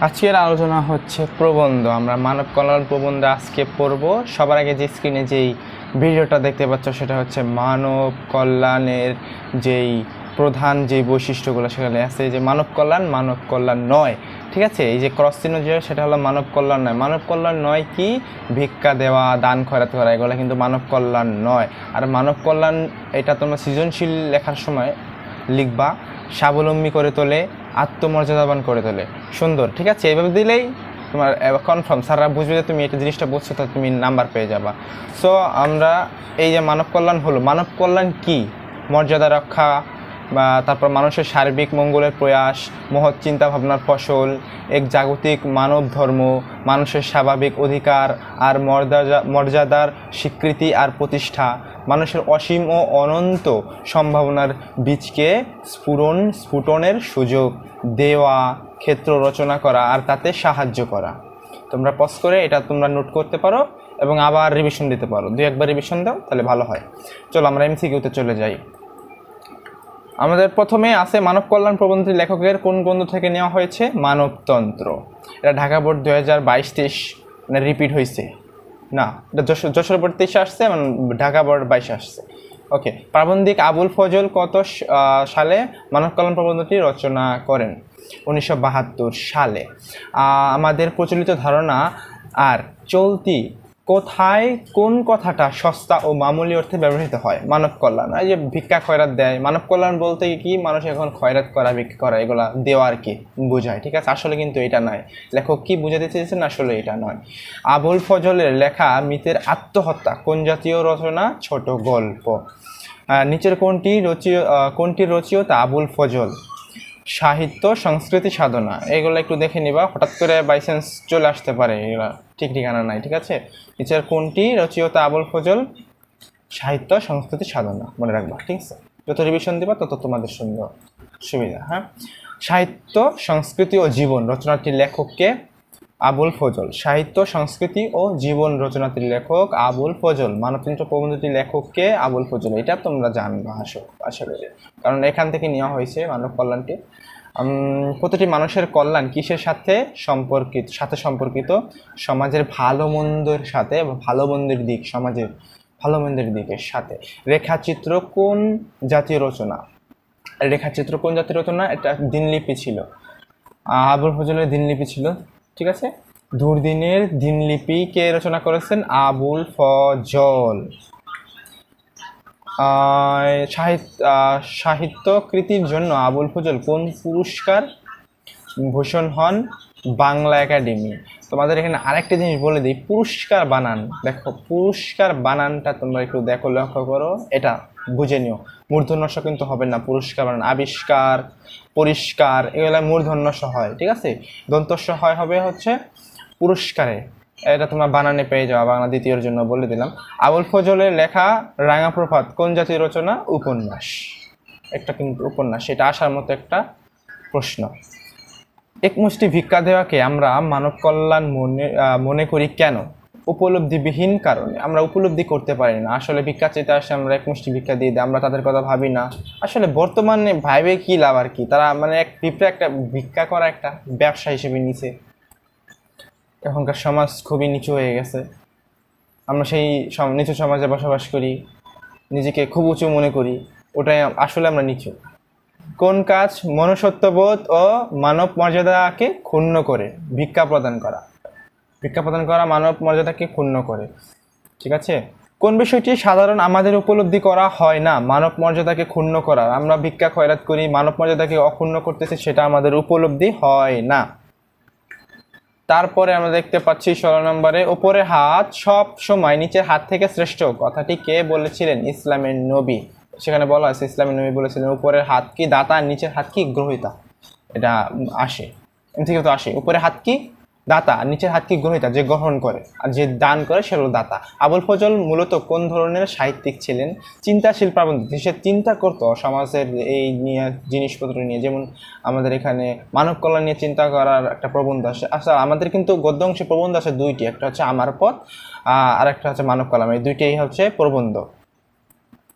আজকের আলোচনা হচ্ছে প্রবন্ধ। আমরা মানব কল্যাণ প্রবন্ধ আজকে পড়ব। সবার আগে যে স্ক্রিনে যেই ভিডিওটা দেখতে পাচ্ছ, সেটা হচ্ছে মানব কল্যাণের যেই প্রধান যে বৈশিষ্ট্যগুলো সেখানে আছে। যে মানব কল্যাণ মানব কল্যাণ নয়। ঠিক আছে? এই যে ক্রস চিহ্ন যে, সেটা হলো মানব কল্যাণ নয়। মানব কল্যাণ নয় কি? ভিক্ষা দেওয়া, দান খয়রাত করা, এগুলো কিন্তু মানব কল্যাণ নয়। আর মানব কল্যাণ, এটা তোমরা সৃজনশীল লেখার সময় লিখবা। স্বাবলম্বী করে তোলে। আত্মমর্যাদাবান করে তোলে। সুন্দর, ঠিক আছে? এইভাবে দিলেই তোমার কনফার্ম স্যাররা বুঝবে যে তুমি এটা জিনিসটা বুঝছ, তো তুমি নাম্বার পেয়ে যাবা। সো আমরা এই যে মানব কল্যাণ হলো, মানব কল্যাণ কি? মর্যাদা রক্ষা বা তারপর মানুষের সার্বিক মঙ্গলের প্রয়াস, মহৎ চিন্তা ভাবনার ফসল, এক জাগতিক মানব ধর্ম, মানুষের স্বাভাবিক অধিকার আর মর্যাদা মর্যাদার স্বীকৃতি আর প্রতিষ্ঠা। মানুষের অসীম ও অনন্ত সম্ভাবনার বীজকে স্ফুরণ, স্ফুটনের সুযোগ, দেওয়া, ক্ষেত্র রচনা করা আর তাতে সাহায্য করা। তোমরা পজ করে এটা তোমরা নোট করতে পারো এবং আবার রিভিশন দিতে পারো। দুই একবার রিভিশন দাও, তাহলে ভালো হয়। চলো আমরা এমসিকিউতে চলে যাই। আমাদের প্রথমে আছে মানব কল্যাণ প্রবন্ধী লেখকের কোন গ্রন্থ থেকে নেওয়া হয়েছে? মানবতন্ত্র। এটা ঢাকা বোর্ড দু হাজার বাইশ তেইশ মানে রিপিট হয়েছে না, এটা যশোর যশোর বোর্ড তেইশে আসছে, এবং ঢাকা বোর্ড বাইশে আসছে। ওকে প্রাবন্ধিক আবুল ফজল কত সালে মানব কল্যাণ প্রবন্ধটি রচনা করেন? উনিশশো বাহাত্তর সালে। আমাদের প্রচলিত ধারণা আর চলতি কোথায়, কোন কথাটা সস্তা ও মামুলি অর্থে ব্যবহৃত হয়? মানব কল্যাণ। এই যে ভিক্ষা খয়রাত দেয়, মানব কল্যাণ বলতে কি মানুষ এখন খয়রাত করা, ভিক্ষা করা, এগুলা দেওয়া আর কি বোঝায়, ঠিক আছে? আসলে কিন্তু এটা নয়। লেখক কি বুঝাতে চেয়েছেন? আসলে এটা নয়। আবুল ফজলের লেখা মিতের আত্মহত্যা কোন জাতীয় রচনা? ছোট গল্প। নিচের কোনটি রচিত কোনটি রচিত আবুল ফজল? সাহিত্য, সংস্কৃতি সাধনা, এগুলো একটু দেখে নিবা। হঠাৎ করে বাইসেন্স চলে আসতে পারে এগুলো ঠিক ঠিকানা নাই, ঠিক আছে? নিচের কোনটি? রচিয়তা আবুল ফজল। সাহিত্য, সংস্কৃতি সাধনা, মনে রাখবা, ঠিক আছে? যত রিভিশন দিবা, তত তোমাদের সুন্দর সুবিধা হ্যাঁ? সাহিত্য, সংস্কৃতি ও জীবন রচনাটির লেখককে আবুল ফজল, সাহিত্য, সংস্কৃতি ও জীবন রচনাটির লেখক আবুল ফজল, মানবতন্ত্র প্রবন্ধটির লেখককে আবুল ফজল, এটা তোমরা জানবা, আসো আসলে কারণ এখান থেকে নেওয়া হয়েছে মানব কল্যাণটি প্রতিটি মানুষের কল্যাণ কিসের সাথে? সম্পর্কিত সাথে সম্পর্কিত সমাজের ভালো মন্দের সাথে ভালো মন্দের দিক, সমাজের ভালো মন্দের দিকের সাথে। রেখাচিত্র কোন জাতীয় রচনা? রেখাচিত্র কোন জাতীয় রচনা? এটা দিনলিপি ছিল। আবুল ফজলের দিনলিপি ছিল। ঠিক আছে? দুর্দিনের দিনলিপি কে রচনা করেছেন? আবুল ফজল। সাহিত্য কৃতির জন্য আবুল ফজল কোন পুরস্কার ভূষণ হন? বাংলা একাডেমি। তোমাদের এখানে আরেকটা জিনিস বলে দিই, পুরস্কার বানান। দেখো, পুরস্কার বানানটা তোমরা একটু দেখো, লক্ষ্য করো। এটা বুঝে নিও। মূর্ধন্যস কিন্তু হবে না। পুরস্কার বানান আবিষ্কার, পরিষ্কার, এগুলো মূর্ধন্যস হয়, ঠিক আছে? দন্তস্ব হয় হবে হচ্ছে পুরস্কারে। এটা তোমরা বানানে পেয়ে যাওয়া বাংলা দ্বিতীয়র জন্য বলে দিলাম। আবুল ফজলের লেখা রাঙা প্রভাত, কোন জাতীয় রচনা? উপন্যাস। একটা কিন্তু উপন্যাস, সেটা আসার মতো একটা প্রশ্ন। এক মুষ্টি ভিক্ষা দেওয়াকে আমরা মানব কল্যাণ মনে মনে করি কেন? উপলব্ধিবিহীন কারণে। আমরা উপলব্ধি করতে পারি না। আসলে ভিক্ষা চাইতে আসে আমরা এক মুষ্টি ভিক্ষা দিয়ে দিই, আমরা তাদের কথা ভাবি না। আসলে বর্তমানে ভাইবে কি লাভ আর কি? তারা মানে এক পিঁপড়ে একটা ভিক্ষা করা একটা ব্যবসা হিসেবে নিছে। এখনকার সমাজ খুবই নিচু হয়ে গেছে। আমরা সেই নিচু সমাজে বসবাস করি, নিজেকে খুব উঁচু মনে করি। ওটাই আসলে আমরা নিচু। কোন কাজ মনুষ্যত্ববোধ ও মানব মর্যাদাকে ক্ষুণ্ণ করে? ভিক্ষা প্রদান করা। ভিক্ষা প্রদান করা মানব মর্যাদাকে ক্ষুণ্ণ করে? ঠিক আছে? কোন বিষয়টি সাধারণ আমাদের উপলব্ধি করা হয় না? মানব মর্যাদাকে ক্ষুণ্ণ করা। আমরা ভিক্ষা খয়রাত করি মানব মর্যাদাকে অক্ষুণ্ণ করতেছি সেটা আমাদের উপলব্ধি হয় না। তারপরে আমরা দেখতে পাচ্ছি ষোলো নম্বরে, উপরে হাত সব সময় নিচের হাত থেকে শ্রেষ্ঠ। কথাটি কে বলেছিলেন? ইসলামের নবী। সেখানে বলা আছে ইসলামের নবী বলেছিলেন, উপরের হাত কি দাতা, নিচের হাত কি গ্রহিতা? এটা আসে। থেকে তো আসে। উপরের হাত কি দাতা, নিচের হাত কি গ্রহিতা যে গ্রহণ করে, আর যে দান করে সে হলো দাতা। আবুল ফজল মূলত কোন ধরনের সাহিত্যিক ছিলেন? চিন্তাশীল প্রাবন্ধিক সে চিন্তা করতো সমাজের এই নিয়ে জিনিসপত্র নিয়ে, যেমন আমাদের এখানে মানব কল্যাণ নিয়ে চিন্তা করার একটা প্রবন্ধ আছে। আচ্ছা আমাদের কিন্তু গদ্য অংশে প্রবন্ধ আছে দুইটি, একটা হচ্ছে আমার পথ আর একটা হচ্ছে মানব কলাম এই দুইটাই হচ্ছে প্রবন্ধ।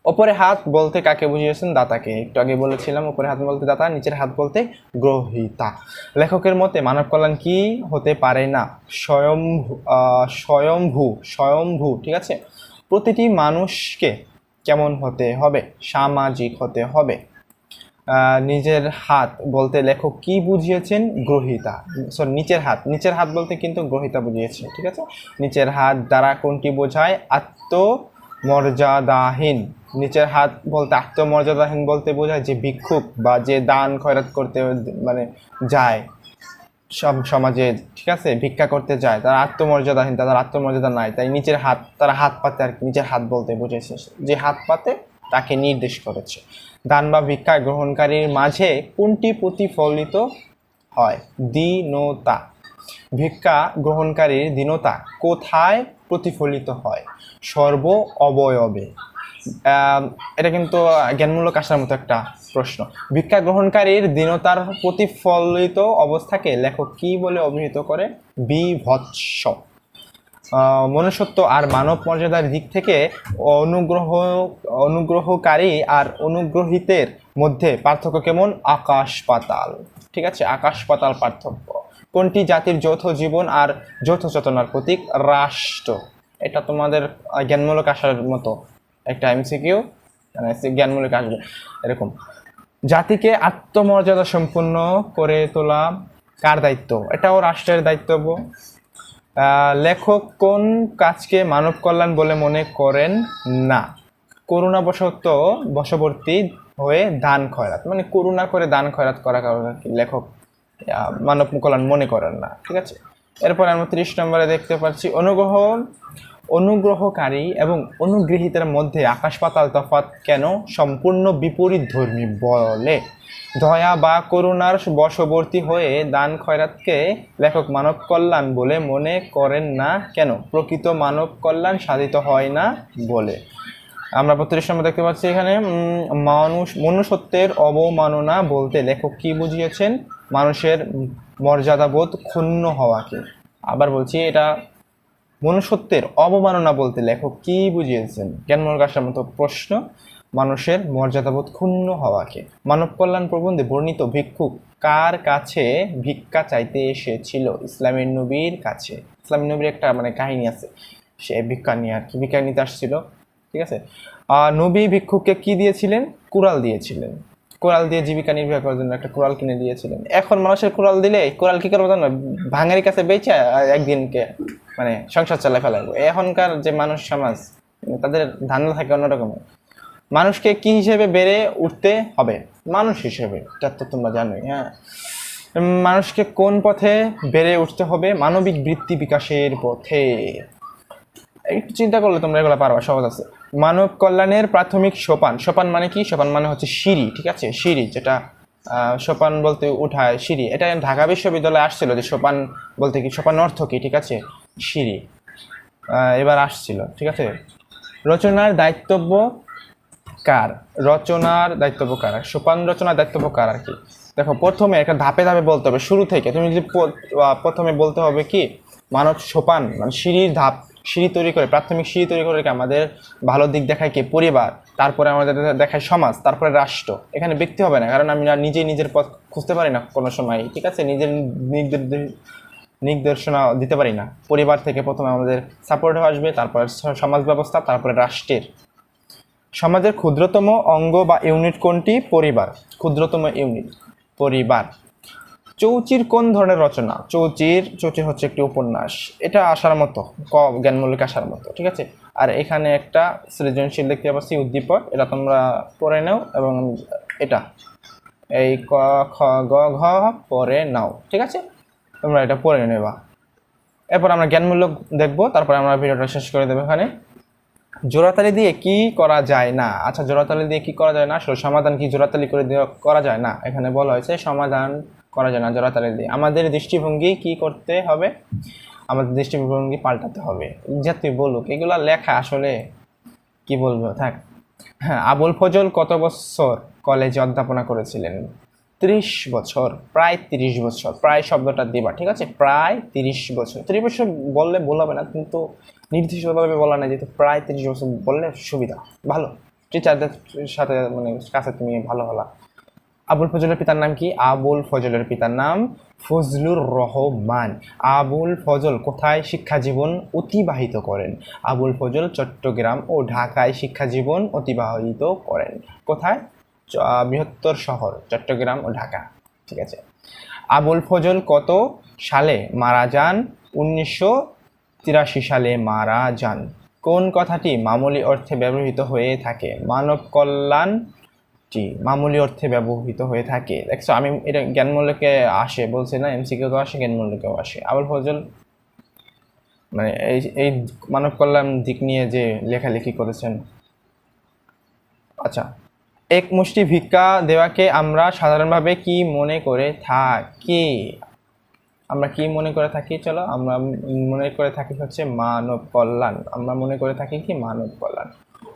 ওপরে হাত বলতে কাকে বুঝিয়েছেন? দাতাকে। একটু আগে বলেছিলাম, ওপরে হাত বলতে দাতা, নিচের হাত বলতে গ্রহিতা। লেখকের মতে, মানব কল্যাণ কি হতে পারে না? স্বয়ং স্বয়ংভূ স্বয়ংভূ ঠিক আছে? প্রতিটি মানুষকে কেমন হতে হবে? সামাজিক হতে হবে। নিজের হাত বলতে লেখক কি বুঝিয়েছেন? গ্রহিতা। সরি নিচের হাত। নিচের হাত বলতে কিন্তু গ্রহিতা বুঝিয়েছে, ঠিক আছে? নিচের হাত দ্বারা কোনটি বোঝায়? আত্মমর্যাদাহীন। নিচের হাত বলতে আত্মমর্যাদাহীন বলতে বোঝায় যে ভিক্ষুক বা যে দান খয়রাত করতে মানে যায়। সব সমাজে, ঠিক আছে? ভিক্ষা করতে যায়। তারা আত্মমর্যাদাহীন, তাদের আত্মমর্যাদা নাই। তাই নিচের হাত, তারা হাত পাতে আর নিচের হাত বলতে বুঝেছে যে হাত পাতে তাকে নির্দেশ করেছে। দান বা ভিক্ষা গ্রহণকারীর মাঝে কোনটি প্রতিফলিত হয়? দীনতা। ভিক্ষা গ্রহণকারীর দীনতা কোথায় প্রতিফলিত হয়? সর্ব অবয়বে। এটা কিন্তু জ্ঞানমূলক আসার মতো একটা প্রশ্ন। ভিক্ষা গ্রহণকারীর দীনতার প্রতিফলিত অবস্থাকে লেখক কি বলে অভিহিত করে? বিভৎস। মনুষ্যত্ব আর মানব মর্যাদার দিক থেকে অনুগ্রহ, অনুগ্রহকারী আর অনুগ্রহীতের মধ্যে পার্থক্য কেমন? আকাশ পাতাল। ঠিক আছে, আকাশ পাতাল পার্থক্য। কোনটি জাতির যৌথ জীবন আর যৌথ চেতনার প্রতীক? রাষ্ট্র। এটা তোমাদের জ্ঞানমূলক আসার মতো একটা এমসিকিউ মানে জ্ঞানমূলক আসবে, এরকম। জাতিকে আত্মমর্যাদা সম্পূর্ণ করে তোলা কার দায়িত্ব? এটাও রাষ্ট্রের দায়িত্ব। লেখক কোন কাজকে মানব কল্যাণ বলে মনে করেন না? করুণাবশত বশবর্তী হয়ে দান খয়রাত মানে করুণা করে দান খয়রাত করা কারণে লেখক মানব কল্যাণ মনে করেন না, ঠিক আছে? এরপর আমরা ত্রিশ নম্বরে দেখতে পাচ্ছি, অনুগ্রহ অনুগ্রহকারী এবং অনুগৃহীতের মধ্যে আকাশ পাতাল তফাৎ কেন সম্পূর্ণ বিপরীত ধর্মী বলে? দয়া বা করুণার বশবর্তী হয়ে দান খয়রাতকে লেখক মানব কল্যাণ বলে মনে করেন না কেন? প্রকৃত মানব কল্যাণ সাধিত হয় না বলে। আমরা বত্রিশ নম্বর দেখতে পাচ্ছি এখানে মানুষ, মনুষ্যত্বের অবমাননা বলতে লেখক কি বুঝিয়েছেন? মানুষের মর্যাদাবোধ ক্ষুণ্ণ হওয়াকে। আবার বলছি, এটা মনুষ্যত্বের অবমাননা বলতে লেখক কি বুঝিয়েছেন? জ্ঞানমূলক আসার মতো প্রশ্ন মানুষের মর্যাদাবোধ ক্ষুণ্ণ হওয়াকে। মানব কল্যাণ প্রবন্ধে বর্ণিত ভিক্ষুক কার কাছে ভিক্ষা চাইতে এসেছিল? ইসলামের নবীর কাছে। ইসলামের নবীর একটা মানে কাহিনী আছে। সে ভিক্ষা নিয়ে আর কি, ভিক্ষা নিতে আসছিল। ঠিক আছে? নবী ভিক্ষুককে কি দিয়েছিলেন? কুড়াল দিয়েছিলেন। কোরাল দিয়ে জীবিকা নির্বাহ করার জন্য একটা কোরাল কিনে দিয়েছিলেন। এখন মানুষের কোরাল দিলে, কোরাল কি করব জানো ভাঙারির কাছে বেচে একদিনকে মানে সংসার চালায় ফেলাবো এখনকার যে মানুষ সমাজ তাদের ধান্দা থাকে অন্যরকম। মানুষকে কি হিসেবে বেড়ে উঠতে হবে? মানুষ হিসেবে, এটা তো তোমরা জানোই হ্যাঁ। মানুষকে কোন পথে বেড়ে উঠতে হবে? মানবিক বৃত্তি বিকাশের পথে। একটু চিন্তা করলে তোমরা এগুলো পারবা, সহজ আছে। মানব কল্যাণের প্রাথমিক সোপান। সোপান মানে কি? সোপান মানে হচ্ছে সিঁড়ি, ঠিক আছে? সিঁড়ি যেটা সোপান বলতে উঠায় সিঁড়ি। এটা ঢাকা বিশ্ববিদ্যালয়ে আসছিল যে সোপান বলতে কি? সোপান অর্থ কি? ঠিক আছে? সিঁড়ি। এবার আসছিল, ঠিক আছে? রচনার দায়িত্বব্য কার? রচনার দায়িত্বব্য কার? সোপান রচনার দায়িত্বব্য কার আর কি? দেখো, প্রথমে একটা ধাপে ধাপে বলতে হবে, শুরু থেকে। তুমি যদি প্রথমে বলতে হবে কি? মানব সোপান মানে সিঁড়ির ধাপ। সিঁড়ি তৈরি করে, প্রাথমিক সিঁড়ি তৈরি করে আমাদের ভালো দিক দেখায় কি? পরিবার, তারপরে আমাদের দেখায় সমাজ, তারপরে রাষ্ট্র। এখানে ব্যক্তি হবে না, কারণ আমি না নিজেই নিজের পথ খুঁজতে পারি না কোনো সময়। ঠিক আছে? নিজের নির্দেশনা দিতে পারি না। পরিবার থেকে প্রথমে আমাদের সাপোর্ট আসবে, তারপরে সমাজ ব্যবস্থা, তারপরে রাষ্ট্রের। সমাজের ক্ষুদ্রতম অঙ্গ বা ইউনিট কোনটি? পরিবার। ক্ষুদ্রতম ইউনিট পরিবার। চৌচির কোন ধরনের রচনা? চৌচির চৌচির হচ্ছে একটি উপন্যাস। এটা আসার মতো, ক, জ্ঞানমূলক আসার মতো, ঠিক আছে? আর এখানে একটা সৃজনশীল দেখতে পাচ্ছি উদ্দীপক, এটা তোমরা পড়ে নাও এবং এটা, এই ক, খ, গ, ঘ পরে নাও, ঠিক আছে? তোমরা এটা পড়ে নেবা। এরপর আমরা জ্ঞানমূলক দেখব, তারপরে আমরা ভিডিওটা শেষ করে দেবো এখানে। জোড়াতালি দিয়ে কি করা যায় না? আচ্ছা জোড়াতালি দিয়ে কি করা যায় না? আসলে সমাধান কি জোড়াতালি করে দেওয়া করা যায় না? এখানে বলা হয়েছে সমাধান করা যায় না, জোড়াতালি দিয়ে। আমাদের দৃষ্টিভঙ্গি কি করতে হবে? আমাদের দৃষ্টিভঙ্গি পাল্টাতে হবে। যা তুই বলুক, এগুলো লেখা আসলে কি বলব? থাক। হ্যাঁ আবুল ফজল কত বছর কলেজে অধ্যাপনা করেছিলেন? ত্রিশ বছর, প্রায় তিরিশ বছর, প্রায় শব্দটা দিবা, ঠিক আছে? প্রায় তিরিশ বছর। তিরিশ বছর বললে ভুল হবে না, কিন্তু নির্দিষ্টভাবে বলা না যেহেতু প্রায় তিরিশ বছর বললে সুবিধা। ভালো। টিচারদের সাথে মানে কাছে তুমি ভালো হলা। আবুল ফজলের পিতার নাম কি? আবুল ফজলের পিতার নাম ফজলুর রহমান। আবুল ফজল কোথায় শিক্ষা জীবন অতিবাহিত করেন? আবুল ফজল চট্টগ্রাম ও ঢাকায় শিক্ষা জীবন অতিবাহিত করেন। কোথায়? বৃহত্তর শহর, চট্টগ্রাম ও ঢাকা। ঠিক আছে। আবুল ফজল কত সালে মারা যান? উনিশশো তিরাশি সালে মারা যান। কোন কথাটি মামুলি অর্থে ব্যবহৃত হয়ে থাকে? মানব কল্যাণ টি মামুলি অর্থে ব্যবহৃত হয়ে থাকে। দেখছ, আমি এটা জ্ঞানমূল্যকে আসে, বলছি না, এমসিকিউ তো আসে জ্ঞানমূল্যকেও আসে। আবুল ফজল মানে এই এই মানব কল্যাণ দিক নিয়ে যে লেখালেখি করেছেন। আচ্ছা এক মুষ্টি ভিক্ষা দেওয়াকে আমরা সাধারণভাবে কি মনে করে থাকি? আমরা কি মনে করে থাকি? চলো, আমরা মনে করে থাকি হচ্ছে মানব কল্যাণ। আমরা মনে করে থাকি কি মানব কল্যাণ?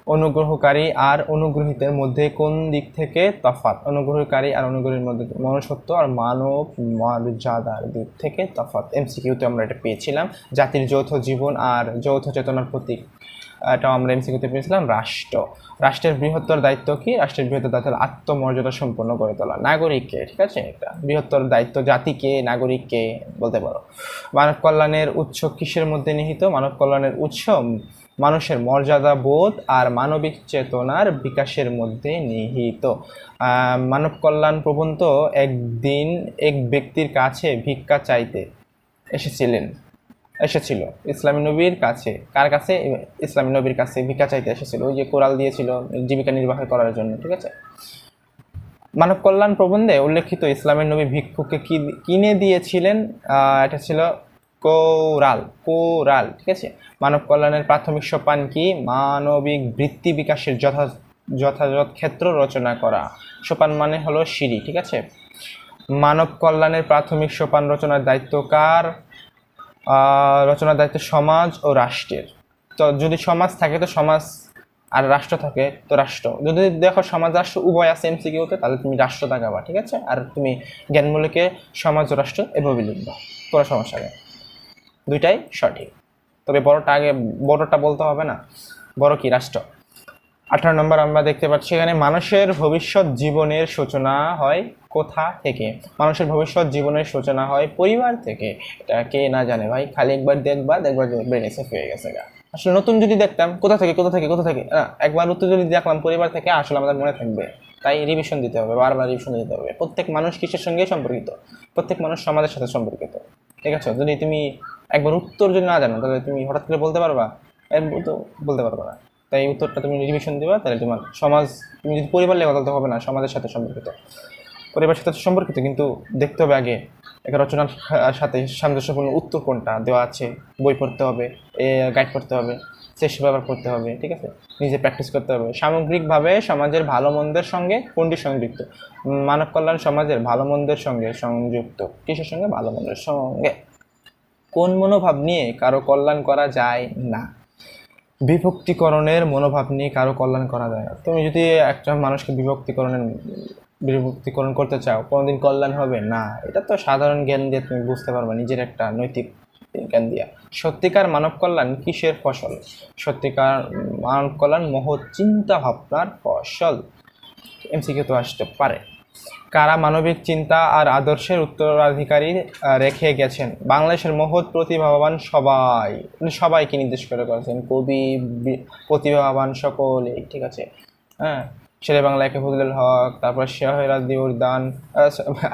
অনুগ্রহকারী আর অনুগ্রহীতের মধ্যে কোন দিক থেকে তফাৎ? অনুগ্রহকারী আর অনুগ্রহের মধ্যে মনুষ্যত্ব আর মানব মর্যাদার দিক থেকে তফাৎ। এমসিকিউতে আমরা এটা পেয়েছিলাম। জাতির যৌথ জীবন আর যৌথ চেতনার প্রতীক। এটাও আমরা এমসিকিউতে পেয়েছিলাম। রাষ্ট্র। রাষ্ট্রের বৃহত্তর দায়িত্ব কি? রাষ্ট্রের বৃহত্তর দায়িত্ব আত্মমর্যাদা সম্পন্ন করে তোলা। নাগরিককে, ঠিক আছে? এটা বৃহত্তর দায়িত্ব জাতিকে, নাগরিককে বলতে পারো। মানব কল্যাণের উৎস কিসের মধ্যে নিহিত? মানব কল্যাণের উৎস মানুষের মর্যাদা বোধ আর মানবিক চেতনার বিকাশের মধ্যে নিহিত। মানব কল্যাণ প্রবন্ধ একদিন এক ব্যক্তির কাছে ভিক্ষা চাইতে এসেছিলেন, এসেছিল। ইসলামী নবীর কাছে, কার কাছে? ইসলামী নবীর কাছে ভিক্ষা চাইতে এসেছিল। ওই যে কোরাল দিয়েছিল জীবিকা নির্বাহ করার জন্য, ঠিক আছে? মানব কল্যাণ প্রবন্ধে উল্লেখিত ইসলামের নবী ভিক্ষুকে কিনে দিয়েছিলেন? এটা ছিল কোরাল কোরাল, ঠিক আছে? মানব কল্যাণের প্রাথমিক সোপান কি? মানবিক বৃত্তি বিকাশের যথা, যথাযথ ক্ষেত্র রচনা করা। সোপান মানে হলো সিঁড়ি, ঠিক আছে? মানব কল্যাণের প্রাথমিক সোপান রচনার দায়িত্ব কার? রচনার দায়িত্ব সমাজ ও রাষ্ট্রের। তো যদি সমাজ থাকে, তো সমাজ আর রাষ্ট্র থাকে, তো রাষ্ট্র। যদি দেখো সমাজ, রাষ্ট্র উভয় আছে এমসিকিউতে, তাহলে তুমি রাষ্ট্র তাকাবা ঠিক আছে? আর তুমি জ্ঞানমূলকে সমাজ ও রাষ্ট্র এভাবে লিখবা, কোনো সমস্যা নেই। দুইটাই সঠিক। তবে বড়টা আগে, বড়টা বলতে হবে না। বড় কি? রাষ্ট্র। আঠারো নম্বর আমরা দেখতে পাচ্ছি এখানে মানুষের ভবিষ্যৎ জীবনের সূচনা হয় কোথা থেকে? মানুষের ভবিষ্যৎ জীবনের সূচনা হয় পরিবার থেকে। এটা কে না জানে ভাই? খালি একবার দেখবা দেখবা যে ব্রেনে সেফ হয়ে গেছে গা। আসলে নতুন যদি দেখতাম, কোথা থেকে কোথা থেকে কোথা থেকে? না, একবার উত্তর যদি দেখলাম, পরিবার থেকে, আসলে আমাদের মনে থাকবে। তাই রিভিশন দিতে হবে, বারবার রিভিশন দিতে হবে। প্রত্যেক মানুষ কিসের সঙ্গে সম্পর্কিত? প্রত্যেক মানুষ সমাজের সাথে সম্পর্কিত। ঠিক আছে, যদি তুমি একবার উত্তর যদি না জানো, তাহলে তুমি হঠাৎ করে বলতে পারবা? বলতে পারবা না। তাই উত্তরটা তুমি রিভিশন দেবা, তাহলে তোমার সমাজ, তুমি যদি পরিবার তাহলে তো হবে না, সমাজের সাথে সম্পর্কিত। পরিবারের সাথে সম্পর্কিত, কিন্তু দেখতে হবে আগে, এক রচনার সাথে সামঞ্জস্যপূর্ণ উত্তর কোনটা দেওয়া আছে, বই পড়তে হবে গাইড করতে হবে। চেষ্টা ব্যবহার করতে হবে, ঠিক আছে? নিজে প্র্যাকটিস করতে হবে। সামগ্রিকভাবে সমাজের ভালো মন্দের সঙ্গে কোনটি সংযুক্ত? মানব কল্যাণ সমাজের ভালো মন্দের সঙ্গে সংযুক্ত। কিসের সঙ্গে? ভালো মন্দের সঙ্গে। কোন মনোভাব নিয়ে কারও কল্যাণ করা যায় না? বিভক্তিকরণের মনোভাব নিয়ে কারও কল্যাণ করা যায় না। তুমি যদি একটা মানুষকে বিভক্তিকরণের, বিভক্তিকরণ করতে চাও, কোনোদিন কল্যাণ হবে না। এটা তো সাধারণ জ্ঞান দিয়ে তুমি বুঝতে পারবে, নিজের একটা নৈতিক জ্ঞান দিয়া। সত্যিকার মানব কল্যাণ কিসের ফসল? সত্যিকার মানব কল্যাণ মহৎ চিন্তা ভাবনার ফসল। এমসিকে তো আসতে পারে। কারা মানবিক চিন্তা আর আদর্শের উত্তরাধিকারী রেখে গেছেন? বাংলাদেশের মহৎ প্রতিভাবান সবাই সবাইকে নির্দেশ করে করেছেন। কবি প্রতিভাবান সকলেই, ঠিক আছে? হ্যাঁ। শেরে বাংলা একে ফজলুল হক তারপর শাহরাদি উদ্দান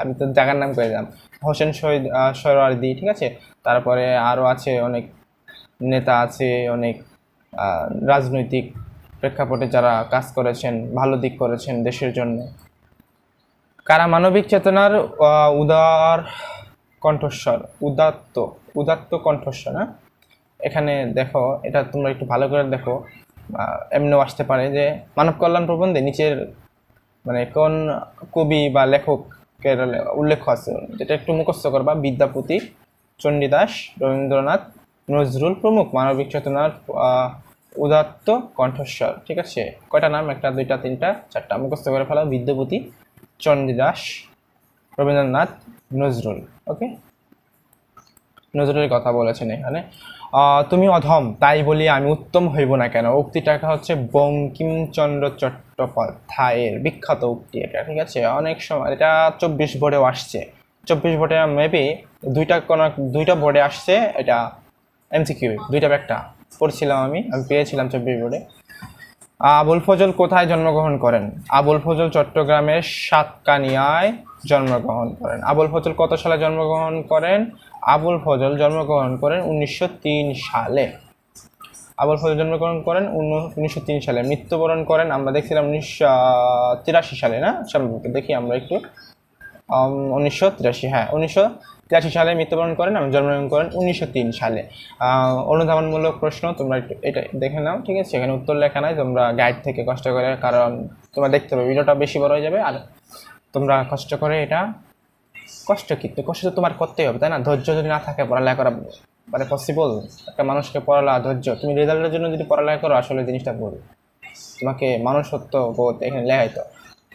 আমি তো জায়গার নাম করে দিলাম। হোসেন শহীদ আহ, সোহরাওয়ার্দী ঠিক আছে? তারপরে আরও আছে অনেক নেতা আছে অনেক রাজনৈতিক প্রেক্ষাপটে যারা কাজ করেছেন ভালো দিক করেছেন দেশের জন্য। কারা মানবিক চেতনার উদার কণ্ঠস্বর? উদাত্ত উদাত্ত কণ্ঠস্বর হ্যাঁ? এখানে দেখো এটা তোমরা একটু ভালো করে দেখো। এমনিও আসতে পারে যে মানব কল্যাণ প্রবন্ধে নিচের মানে কোন কবি বা লেখকের উল্লেখ আছে, যেটা একটু মুখস্থ করবা বিদ্যাপতি চণ্ডীদাস, রবীন্দ্রনাথ, নজরুল প্রমুখ, মানবিক চেতনার উদাত্ত কণ্ঠস্বর, ঠিক আছে? কয়টা নাম? একটা, দুইটা, তিনটা, চারটা। মুখস্থ করে ফেলা। বিদ্যাপতি, চণ্ডীদাস, রবীন্দ্রনাথ, নজরুল, ওকে? নজরুলের কথা বলেছেন এখানে। তুমি অধম, তাই বলি আমি উত্তম হইব না কেন? উক্তিটা হচ্ছে বঙ্কিমচন্দ্র চট্টোপাধ্যায়ের বিখ্যাত উক্তি এটা, ঠিক আছে? অনেক সময়, এটা চব্বিশ বোর্ডেও আসছে। চব্বিশ বোর্ডে মেবি দুইটা কোনো, দুইটা বোর্ডে আসছে, এটা এমসিকিউ দুইটা একটা পড়ছিলাম আমি আমি পেয়েছিলাম চব্বিশ বোর্ডে আবুল ফজল কোথায় জন্মগ্রহণ করেন? আবুল ফজল চট্টগ্রামের সাতকানিয়ায় জন্মগ্রহণ করেন। আবুল ফজল কত সালে জন্মগ্রহণ করেন? আবুল ফজল জন্মগ্রহণ করেন উনিশশো তিন সালে। আবুল ফজল জন্মগ্রহণ করেন উনিশশো তিন সালে। মৃত্যুবরণ করেন, আমরা দেখছিলাম উনিশশো তিরাশি সালে, না? সম্ভবত দেখি আমরা একটু। উনিশশো তিরাশি হ্যাঁ উনিশশো তিরাশি সালে মৃত্যুবরণ করেন, এবং জন্মগ্রহণ করেন উনিশশো তিন সালে। অনুধাবনমূলক প্রশ্ন, তোমরা একটু এটা দেখে নাও, ঠিক আছে? এখানে উত্তর লেখা নাই, তোমরা গাইড থেকে কষ্ট করে, কারণ তোমরা দেখতে পাবে, ভিডিওটা বেশি বড় হয়ে যাবে, আর তোমরা কষ্ট করে এটা কষ্ট কিন্তু কষ্ট তো তোমার করতেই হবে, তাই না? ধৈর্য যদি না থাকে, পড়ালেখা করা মানে পসিবল একটা মানুষকে পড়ালেখা, ধৈর্য, তুমি রেজাল্টের জন্য যদি পড়ালেখা করো, আসলে জিনিসটা ভুল। তোমাকে মানুষত্ব বোধ, এখানে লেখাই তো,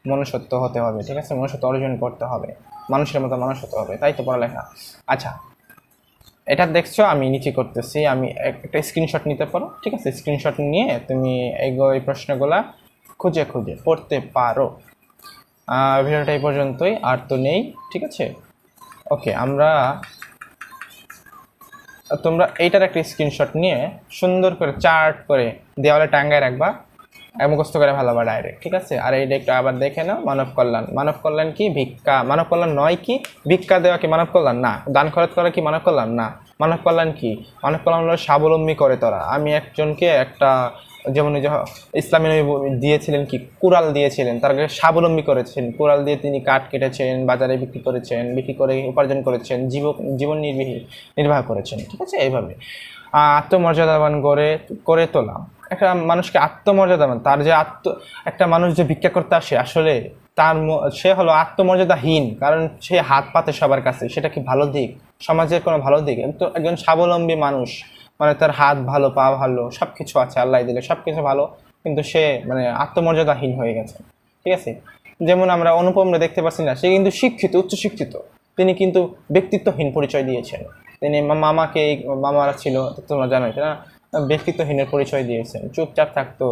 মনুষ্যত্ব হতে হবে, ঠিক আছে? মনুষ্যত্ব অর্জন করতে হবে, মানুষের মতো মানুষ হতে হবে, তাই তো পড়ালেখা? আচ্ছা এটা দেখছ, আমি নিচে করতেছি, আমি এক- একটা স্ক্রিনশট নিতে পারো, ঠিক আছে? স্ক্রিনশট নিয়ে তুমি এই প্রশ্নগুলা খুঁজে খুঁজে, পড়তে পারো। ভিডিওটা এই পর্যন্তই, আর তো নেই, ঠিক আছে? ওকে আমরা, তোমরা এইটার একটা স্ক্রিনশট নিয়ে সুন্দর করে চার্ট করে দেওয়ালে টাঙ্গায় রাখবা মুখস্থ করে ভালোবা ডাইরেক্ট ঠিক আছে? আর এইটা একটু আবার দেখে নাও, মানব কল্যাণ। মানব কল্যাণ কি? ভিক্ষা। মানব কল্যাণ নয় কি? ভিক্ষা দেওয়া কি মানব কল্যাণ? না। দান খরচ করা কি মানব কল্যাণ? না। মানব কল্যাণ কি? মানব কল্যাণ হলো স্বাবলম্বী করে তোরা। আমি একজনকে একটা যেমন ইসলামী নবী দিয়েছিলেন কি? কুড়াল দিয়েছিলেন। তার স্বাবলম্বী করেছেন। কুড়াল দিয়ে তিনি কাঠ কেটেছেন, বাজারে বিক্রি করেছেন, বিক্রি করে উপার্জন করেছেন, জীব জীবন নির্বাহী, নির্বাহ করেছেন, ঠিক আছে? এইভাবে। আত্মমর্যাদাবান করে করে তোলা। একটা মানুষকে আত্মমর্যাদাবান তার যে আত্ম একটা মানুষ যে ভিক্ষা করতে আসে আসলে তার সে হলো আত্মমর্যাদাহীন। কারণ সে হাত পাতে সবার কাছে। সেটা কি ভালো দিক? সমাজের কোনো ভালো দিক? একজন স্বাবলম্বী মানুষ মানে তার হাত ভালো, পা ভালো সব কিছু আছে, আল্লাহ দিলে সব কিছু ভালো, কিন্তু সে মানে আত্মমর্যাদাহীন হয়ে গেছে। ঠিক আছে? যেমন আমরা অনুপমরা দেখতে পাচ্ছি না, সে কিন্তু শিক্ষিত উচ্চ শিক্ষিত তিনি কিন্তু ব্যক্তিত্বহীন পরিচয় দিয়েছেন। তিনি মামাকে মামারা ছিল, তোমরা জানো না? ব্যক্তিত্বহীনের পরিচয় দিয়েছেন। চুপচাপ থাকতো,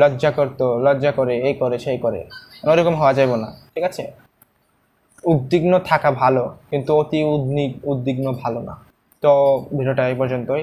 লজ্জা করতো, লজ্জা করে, এই করে, সেই করে। ওরকম হওয়া যাবে না, ঠিক আছে? উদ্বিগ্ন থাকা ভালো, কিন্তু অতি উদ্বিগ উদ্বিগ্ন ভালো না। তো ভিডিওটা এই পর্যন্তই।